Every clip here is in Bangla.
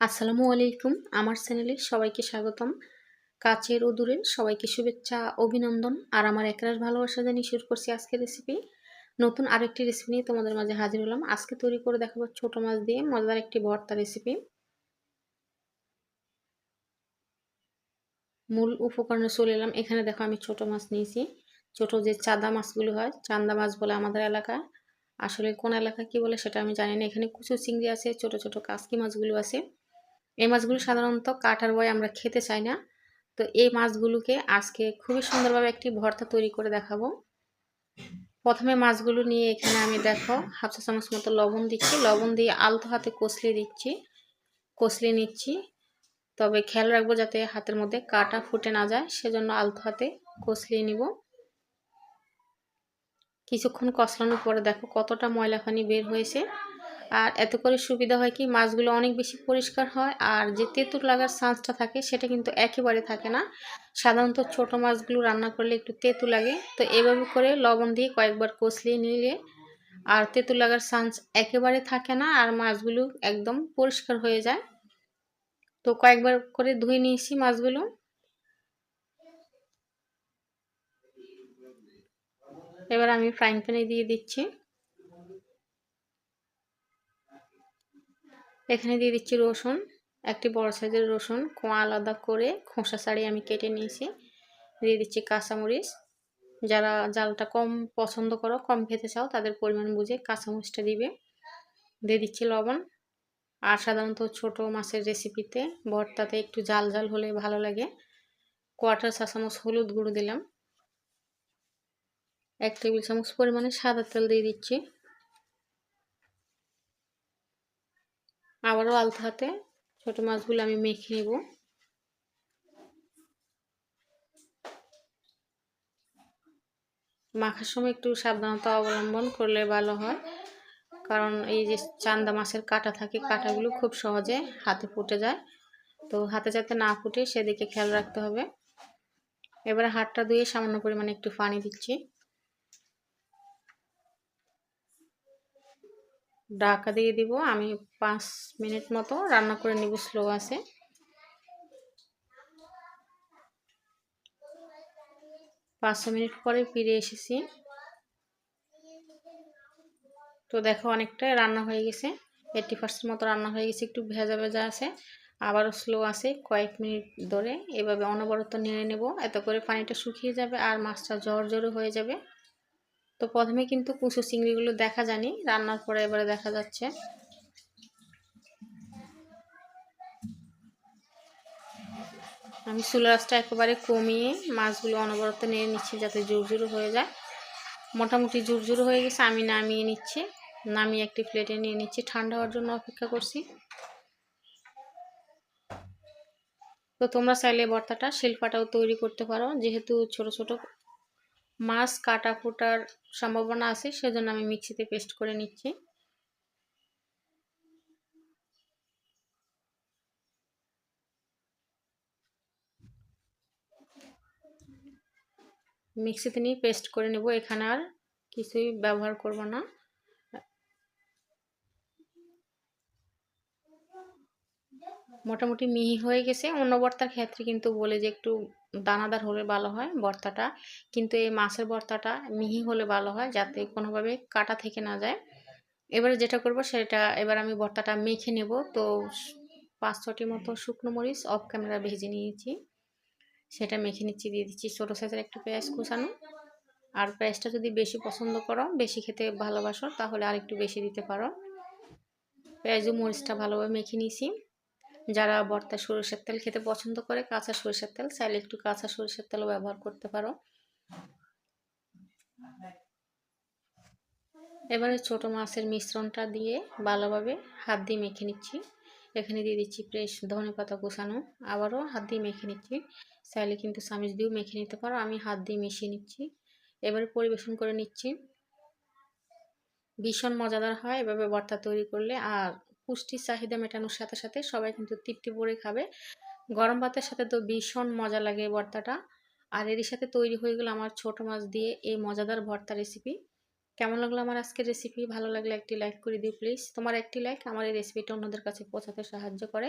আসসালামু আলাইকুম। আমার চ্যানেলে সবাইকে স্বাগতম। কাছের ও দূরের সবাইকে শুভেচ্ছা, অভিনন্দন আর আমার একরাশ ভালোবাসা জানিয়ে শুরু করছি আজকের রেসিপি নতুন আরেকটি রেসিপি নিয়ে তোমাদের মাঝে হাজির হলাম। আজকে তৈরি করে দেখাবো ছোট মাছ দিয়ে মজাদার একটি ভর্তা রেসিপি মূল উপকরণে চলে এলাম। এখানে দেখো আমি ছোট মাছ নিয়েছি। ছোট যে চাঁদা মাছগুলো হয়, চান্দা মাছ বলে আমাদের এলাকায় আসলে কোন এলাকা কি বলে সেটা আমি জানি না। এখানে কুচু চিংড়ি আছে, ছোট ছোট কাসকি মাছগুলো আছে। এই মাছগুলো সাধারণত কাটার বয় আমরা খেতে চাই না। তো এই মাছগুলোকে আজকে খুবই সুন্দরভাবে একটি ভর্তা তৈরি করে দেখাবো। প্রথমে মাছগুলো নিয়ে এখানে আমি দেখো হাফ চা চামচ মতো লবণ দিচ্ছি। লবণ দিয়ে আলতো হাতে কষলে দিচ্ছি। কষলে নিচ্ছি। তবে খেয়াল রাখব যাতে হাতের মধ্যে কাটা ফুটে না যায়, সেজন্য আলতো হাতে কষলিয়ে নিব। কিছুক্ষণ কষলানোর পরে দেখো কতটা ময়লা পানি বের হয়েছে। আর এত করে সুবিধা হয় কি, মাছগুলো অনেক বেশি পরিষ্কার হয় আর যে তেঁতুর লাগার চান্সটা থাকে সেটা কিন্তু একেবারে থাকে না। সাধারণত ছোট মাছগুলো রান্না করলে একটু তেঁতু লাগে, তো এভাবে করে লবণ দিয়ে কয়েকবার কষলিয়ে নিলে আর তেঁতুর লাগার চান্স একেবারে থাকে না আর মাছগুলো একদম পরিষ্কার হয়ে যায়। তো কয়েকবার করে ধুয়ে নিয়েছি মাছগুলো। এবার আমি ফ্রাইং প্যানে দিয়ে দিচ্ছি। এখানে দিয়ে দিচ্ছি রসুন, একটি বড় সাইজের রসুন, কোয়া আলাদা করে খোসা ছাড়িয়ে আমি কেটে নিয়েছি। দিয়ে দিচ্ছি কাঁচামরিচ। যারা জালটা কম পছন্দ করো, কম খেতে চাও, তাদের পরিমাণ বুঝে কাঁচামরিচটা দিবে। দিয়ে দিচ্ছি লবণ। আর সাধারণত ছোট মাছের রেসিপিতে ভর্তাতে একটু জাল জাল হলে ভালো লাগে। কোয়াটার চা চামচ হলুদ গুঁড়ো দিলাম। এক টেবিল চামচ পরিমাণে সাদা তেল দিয়ে দিচ্ছি। আবারও আলতো হাতে ছোটো মাছগুলো আমি মেখে নেব। মাখার সময় একটু সাবধানতা অবলম্বন করলে ভালো হয়, কারণ এই যে চান্দা মাছের কাটা থাকে, কাটাগুলো খুব সহজে হাতে ফুটে যায়। তো হাতে যাতে না ফুটে সেদিকে খেয়াল রাখতে হবে। এবারে হাতটা ধুয়ে সামান্য পরিমাণে একটু পানি দিচ্ছি। ঢাকা দিয়ে দিব। আমি পাঁচ মিনিট মতো রান্না করে নিব স্লো আছে। পাঁচ মিনিট পরে ফিরে এসেছি। তো দেখো অনেকটা রান্না হয়ে গেছে। এইটটি পার্সেন্ট মতো রান্না হয়ে গেছে। একটু ভেজা ভেজা আছে, আবারও স্লো আছে। কয়েক মিনিট ধরে এভাবে অনবরত নেড়ে নেব। এত করে পানিটা শুকিয়ে যাবে আর মাছটা জ্বর জ্বরে হয়ে যাবে। তো প্রথমে কিন্তু কুচু চিংড়িগুলো দেখা জানি রান্নার পরে এবারে দেখা যাচ্ছে। আমি চুলা রাসটা একেবারে কমিয়ে মাছগুলো অনবরত নিয়ে নিচ্ছি যাতে জোর হয়ে যায়। মোটামুটি জোর হয়ে গেছে, আমি নামিয়ে নিচ্ছি। নামিয়ে একটি প্লেটে নিয়ে নিচ্ছি। ঠান্ডা হওয়ার জন্য অপেক্ষা করছি। তো তোমরা চাইলে ভর্তাটা শিল্পাটাও তৈরি করতে পারো। যেহেতু ছোট ছোট মাছ কাটা ফুটার সম্ভাবনা আছে, সেজন্য আমি মিক্সিতে পেস্ট করে নিচ্ছি। মিক্সিতে নিয়ে পেস্ট করে নেব, এখানে আর কিছুই ব্যবহার করব না। মোটামুটি মিহি হয়ে গেছে। অন্য বর্তার ক্ষেত্রে কিন্তু বলে যে একটু দানাদার হলে ভালো হয় বর্তাটা। কিন্তু এই মাছের বর্তাটা মিহি হলে ভালো হয় যাতে কোনোভাবে কাটা থেকে না যায়। এবারে যেটা করব সেটা এবার আমি বর্তাটা মেখে নেব। তো পাঁচ ছটি মতো শুকনো মরিচ অফ ক্যামেরা ভেজে নিয়েছি। সেটা মেখে নিচ্ছি, দিয়ে দিচ্ছি ছোটো সাইজের একটু পেঁয়াজ কুচানো। আর পেঁয়াজটা যদি বেশি পছন্দ করো, বেশি খেতে ভালোবাসো, তাহলে আর একটু বেশি দিতে পারো। পেঁয়াজ মরিচটা ভালোভাবে মেখে নিয়েছি। যারা বর্তা সরিষার তেল খেতে পছন্দ করে, কাঁচা সরিষার তেল, চাইলে একটু কাঁচা সরিষার তেলও ব্যবহার করতে পারো। এবারে ছোট মাছের মিশ্রণটা দিয়ে ভালোভাবে হাত দিয়ে মেখে নিচ্ছি। এখানে দিয়ে দিচ্ছি ফ্রেশ ধনে পাতা কুচানো আবারও হাত দিয়ে মেখে নিচ্ছি। চাইলে কিন্তু চামিচ দিয়েও মেখে নিতে পারো। আমি হাত দিয়ে মিশিয়ে নিচ্ছি। এবারে পরিবেশন করে নিচ্ছি। ভীষণ মজাদার হয় এভাবে ভর্তা তৈরি করলে। আর পুষ্টির চাহিদা মেটানোর সাথে সাথে সবাই কিন্তু তৃপ্তি পরে খাবে। গরম ভাতের সাথে তো ভীষণ মজা লাগে এই ভর্তাটা। আর এর সাথে তৈরি হয়ে গেল আমার ছোট মাছ দিয়ে এই মজাদার ভর্তা রেসিপি কেমন লাগল আমার আজকের রেসিপি ভালো লাগলে একটি লাইক করে দিও প্লিজ তোমার একটি লাইক আমার এই রেসিপিটা অন্যদের কাছে পৌঁছাতে সাহায্য করে।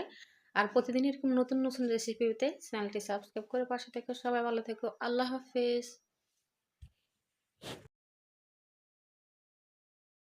আর প্রতিদিন এরকম নতুন নতুন রেসিপি পেতে চ্যানেলটি সাবস্ক্রাইব করে পাশে থেকো সবাই ভালো থেকো। আল্লাহ হাফেজ।